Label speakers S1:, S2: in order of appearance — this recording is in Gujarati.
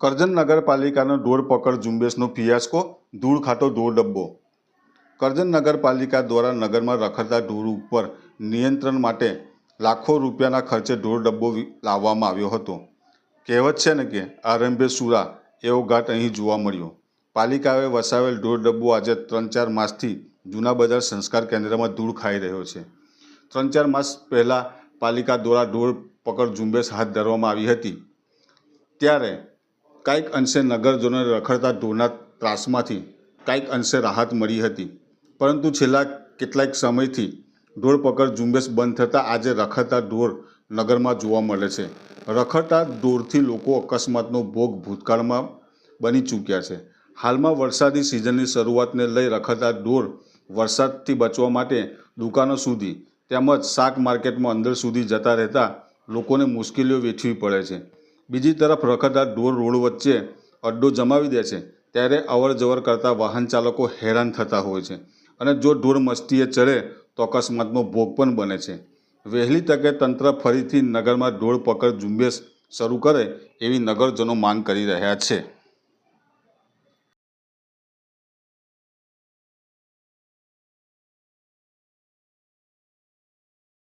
S1: કરજણ નગરપાલિકાનો ઢોર પકડ ઝુંબેશનો ફિયાસ્કો, ધૂળ ખાતો ઢોર ડબ્બો. કરજણ નગરપાલિકા દ્વારા નગરમાં રખડતા ઢોર ઉપર નિયંત્રણ માટે લાખો રૂપિયાના ખર્ચે ઢોર ડબ્બો લાવવામાં આવ્યો હતો. કહેવત છે ને કે, આરંભે સુરા, એવો ઘાટ અહીં જોવા મળ્યો. પાલિકાએ વસાવેલ ઢોર ડબ્બો આજે ત્રણ ચાર માસથી જૂના બજાર સંસ્કાર કેન્દ્રમાં ધૂળ ખાઈ રહ્યો છે. ત્રણ ચાર માસ પહેલાં પાલિકા દ્વારા ઢોર પકડ ઝુંબેશ હાથ ધરવામાં આવી હતી. ત્યારે કાંઈક અંશે નગરજનોને રખડતા ઢોરના ત્રાસમાંથી કાંઈક અંશે રાહત મળી હતી. પરંતુ છેલ્લા કેટલાક સમયથી ઢોર પકડ ઝુંબેશ બંધ થતાં આજે રખડતા ઢોર નગરમાં જોવા મળે છે. રખડતા ઢોરથી લોકો અકસ્માતનો ભોગ ભૂતકાળમાં બની ચૂક્યા છે. હાલમાં વરસાદી સિઝનની શરૂઆતને લઈ રખડતા ઢોર વરસાદથી બચવા માટે દુકાનો સુધી તેમજ શાક માર્કેટમાં અંદર સુધી જતા રહેતા લોકોને મુશ્કેલીઓ વેઠવી પડે છે. બીજી તરફ રખડતા ઢોર રોડ વચ્ચે અડ્ડો જમાવી દે છે, ત્યારે અવર જવર કરતા વાહન ચાલકો હેરાન થતા હોય છે અને જો ઢોર મસ્તીએ ચડે, તો અકસ્માતનો ભોગ પણ બને છે. વહેલી તકે તંત્ર ફરીથી નગરમાં ઢોર પકડ ઝુંબેશ શરૂ કરે એવી નગરજનો માંગ કરી રહ્યા છે.